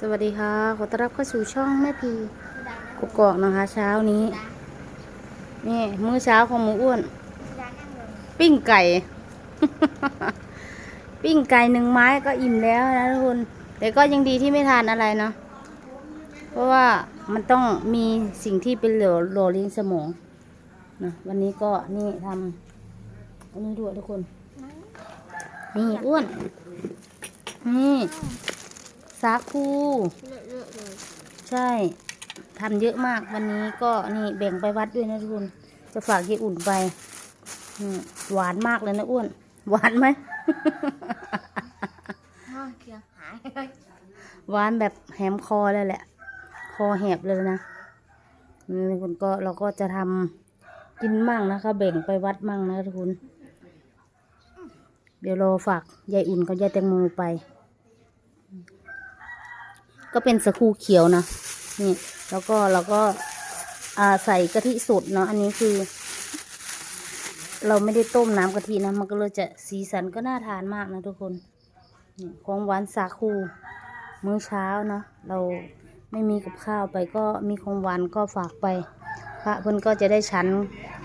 สวัสดีค่ะ ขอต้อนรับเข้าสู่ช่องแม่พีกกอกนะคะ เช้านี้ นี่มื้อเช้าของหมูอ้วน ปิ้งไก่ ปิ้งไก่หนึ่งไม้ก็อิ่มแล้วนะทุกคนแต่ก็ยังดีที่ไม่ทานอะไรเนาะเพราะว่ามันต้องมีสิ่งที่เป็นเหลวโหลเลี้ยงสมองนะวันนี้ก็นี่ทำอันนี้ด้วยทุกคน นี่อ้วน นี่ สาคู เลอะๆเลยใช่ทำเยอะมากวันนี้ก็นี่แบ่งไปวัดด้วยนะทุกคนจะฝากยายอุ่นไปอืมหวานมากเลยนะอ้วน หวานไหม ห้าเคียงหายหวานแบบแหมคอเลยแหละ คอแหบเลยนะนี่ทุกคนก็เราก็จะทำกินมั่งนะคะ แบ่งไปวัดมั่งนะทุกคน เดี๋ยวรอฝากยายอุ่นกับยายแตงโมไป ก็เป็นสคูเขียวนะนี่ แล้วก็เราก็ใส่กะทิสดเนาะอันนี้คือ เราไม่ได้ต้มน้ำกะทินะมันก็เลยจะสีสันก็น่าทานมากนะทุกคนของหวานสาคูมื้อเช้าเนาะเราไม่มีกับข้าวไปก็มีของหวานก็ฝากไปพระเพิ่นก็จะได้ฉัน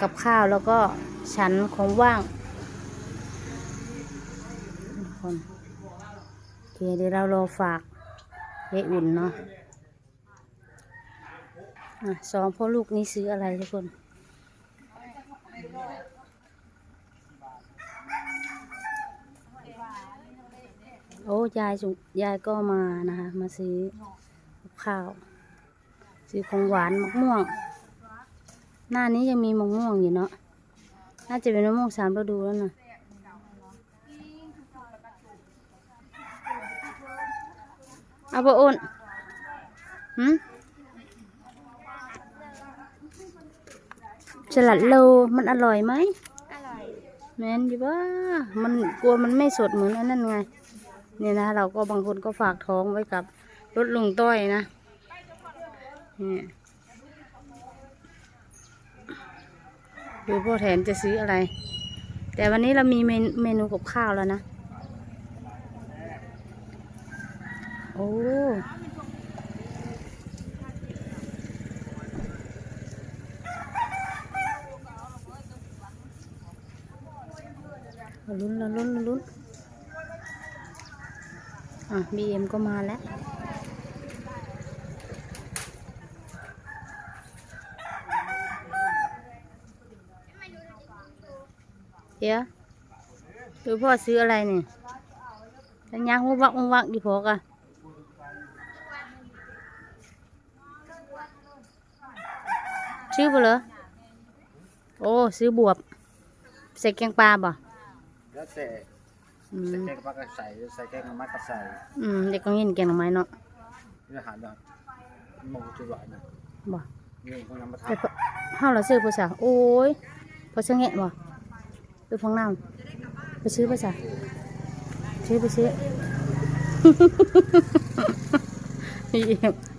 กับข้าวแล้วก็ฉันของว่างทุกคนโอเคเดี๋ยวเรารอฝาก ยายอุ่นเนาะอะสองพ่อลูกนี้ซื้ออะไรทุกคนโอ้ยายสุยายก็มานะคะ มาซื้อข้าว ซื้อของหวานมะม่วง หน้านี้ยังมีมะม่วงอยู่เนาะน่าจะเป็นมะม่วงสามฤดูแล้วนะ เอาปะอ้นหืมสลัดโลมันอร่อยไหมอร่อยแมนอยู่ว่ามันกลัวมันไม่สดเหมือนอันนั้นไง เนี่ยนะ เราก็บางคนก็ฝากท้องไว้กับรถลุงต้อยนะเนี่ยดูพ่อแทนจะซื้ออะไร แต่วันนี้เรามีเมเมนูกับข้าวแล้วนะ โอ้ลุ้นเราลุ้นลุ้นอะบีเอ็มก็มาแล้วเดี๋ยวดูพ่อซื้ออะไรเนี่ยสัญญาหูวักหูวักดีพอกะ ซื้อปะเหรอโอ้ซื้อบวบใส่แกงปลาบ่แล้วแต่อืใส่มแกงปลาก็ใส่ใส่แกงหน่อไม้ก็ใส่อืมเด็กก็ยินแกงหน่อไม้เนาะนี่อาหารแบบมงจุดหวานนะบ่นี่คนนำมาทแต่พอเฮาเราซื้อภาษาโอ้ยพอเสงะบ่ไปฟังน้ำไปซื้อภาษาซื้อไปซื้อ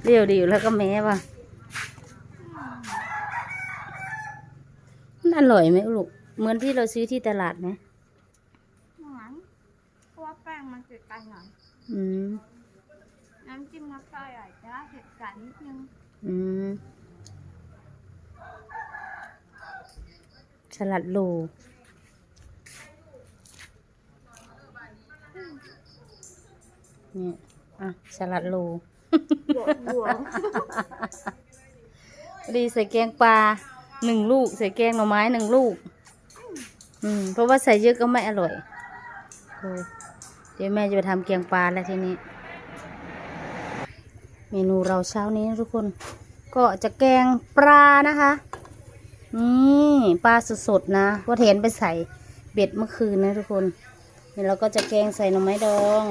เรียวดีอยู่แล้วก็แม่ว่ะมัน อร่อยไหมลูก เหมือนที่เราซื้อที่ตลาดไหมหวานเพราะว่าแป้งมันจืดกันหน่อยอืม น้ำจิ้มน้ำปลาใหญ่จะเผ็ดกันนิดนึงอืม สลัดโลนี่อะ สลัดโล บวบวพอดีใส่แกงปลา หนึ่งลูกใส่แกงหน่อไม้หนึ่งลูก อืม เพราะว่าใส่เยอะก็ไม่อร่อยเดี๋ยวแม่จะไปทำแกงปลาแล้วทีนี้ เมนูเราเช้านี้นะทุกคน ก็จะแกงปลานะคะนี่ปลาสดๆนะพ่อเทนไปใส่เบ็ดเมื่อคืนนะทุกคนนี่เราก็จะแกงใส่หน่อไม้ดอง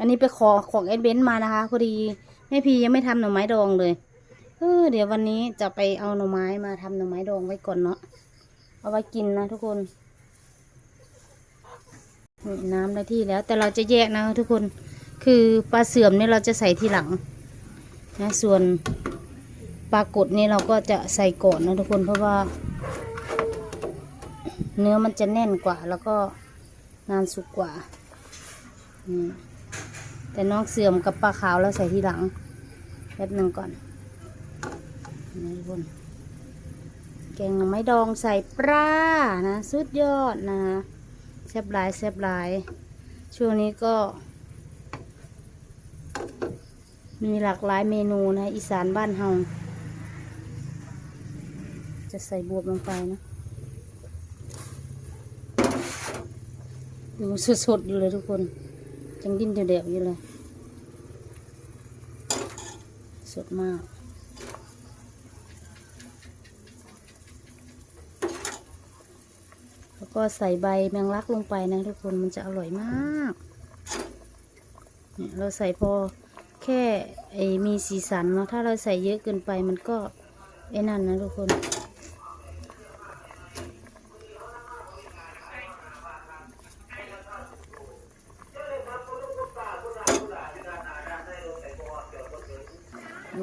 อันนี้ไปขอของเอ็ดเบนซ์มานะคะพอดีแม่พียังไม่ทำหน่อไม้ดองเลยเออเดี๋ยววันนี้จะไปเอาหน่อไม้มาทำหน่อไม้ดองไว้ก่อนเนาะเอาไว้กินนะทุกคนนี่น้ำได้ที่แล้ว แต่เราจะแยกนะทุกคน คือปลาเสื่อมนี่เราจะใส่ทีหลังนะส่วนปลากดนี่เราก็จะใส่ก่อนนะทุกคนเพราะว่า เนื้อมันจะแน่นกว่า แล้วก็นานสุกกว่านี่ แต่น้องเสื่อมกับปลาขาวแล้วใส่ทีหลังแป๊บหนึ่งก่อนนี่ทุกคนแกงไม้ดองใส่ปลานะสุดยอดนะแซ่บหลายแซ่บหลาย ช่วงนี้ก็ มีหลากหลายเมนูนะอีสานบ้านเฮาจะใส่บวบลงไปนะดูสดๆอยู่เลยทุกคน จังดิ้นเดี่ยวๆอยู่เลย สดมากแล้วก็ใส่ใบแมงลักลงไปนะทุกคนมันจะอร่อยมากเนี่ยเราใส่พอแค่ไอ้มีสีสันเนาะถ้าเราใส่เยอะเกินไปมันก็ไอ้นั่นนะทุกคน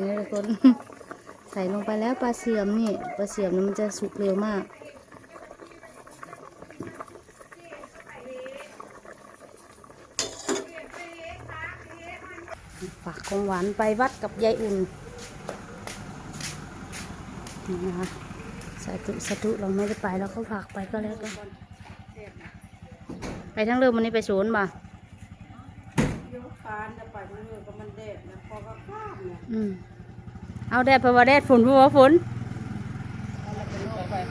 นี่ทุกคน ใส่ลงไปแล้วปลาเสียมนี่ปลาเสียมมันจะสุกเร็วมาก ฝากของหวานไปวัดกับยายอุ่นนี่นะคะสาธุสาธุเราไม่ได้ไปเราก็ฝากไปก็แล้วกันไปทั้งเรื่องวันนี้ไปศูนย์บ่ ยุคานจะไปมันอยู่กับมันเด็ดนะพอก็ข้ามเนี่ยอืมเอาแดดเพราะว่าแดดฝนเพราะว่าฝน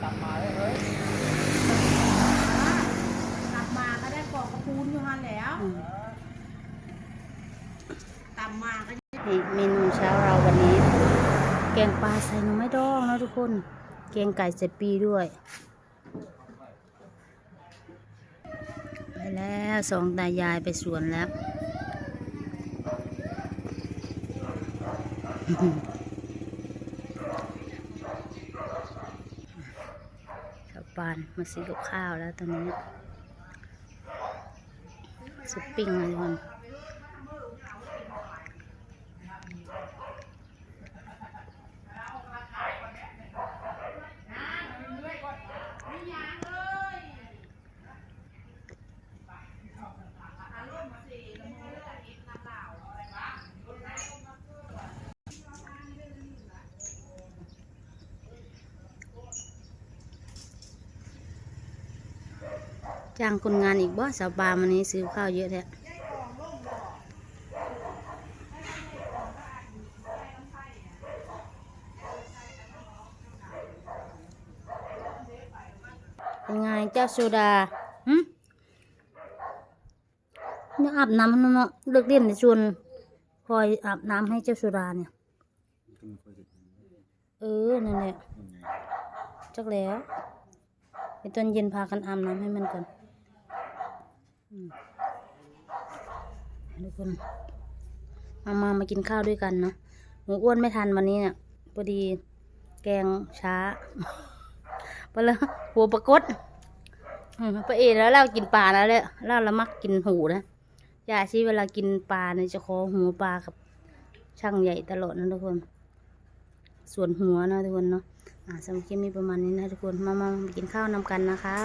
กลับมาก็ได้ปอกกระพูนอยู่หันแล้วอืมกลับมาก็นี่เมนูเช้าเราวันนี้ แกงปลาใส่หน่อไม้ดองนะทุกคน แกงไก่ใส่ปีด้วย ไปแล้วสองตายายไปสวนแล้ว ชาวบ้านมาซื้อกับข้าวแล้วตอนนี้สุดปิ้งเลยทุกคน จ้างคนงานอีกบ่สาวบามันนี้ซื้อข้าวเยอะแท้เป็นไงเจ้าโซดาหึเนี่ยอาบน้ำเนาะเลิกเล่นในชวนคอยอาบน้ำให้เจ้าโซดาเนี่ย เออ นั่นแหละจักแล้วไอ้ตอนเย็นพากันอาบน้ำให้มันก่อน ทุกคนมามามากินข้าวด้วยกันเนาะหมูอ้วนไม่ทันวันนี้เนี่ยพอดีแกงช้าไปแล้วหัวปลากดอืมป้าเอแล้วเรากินปลาแล้วแหละเราละมักกินหูนะยาชีเวลากินปลาเนี่ยจะขอหัวปลากับช่างใหญ่ตลอดนะทุกคน ส่วนหัวนะทุกคนเนาะอ่าสำหรับคลิปนี้ประมาณนี้นะทุกคนมามามากินข้าวนำกันนะคะ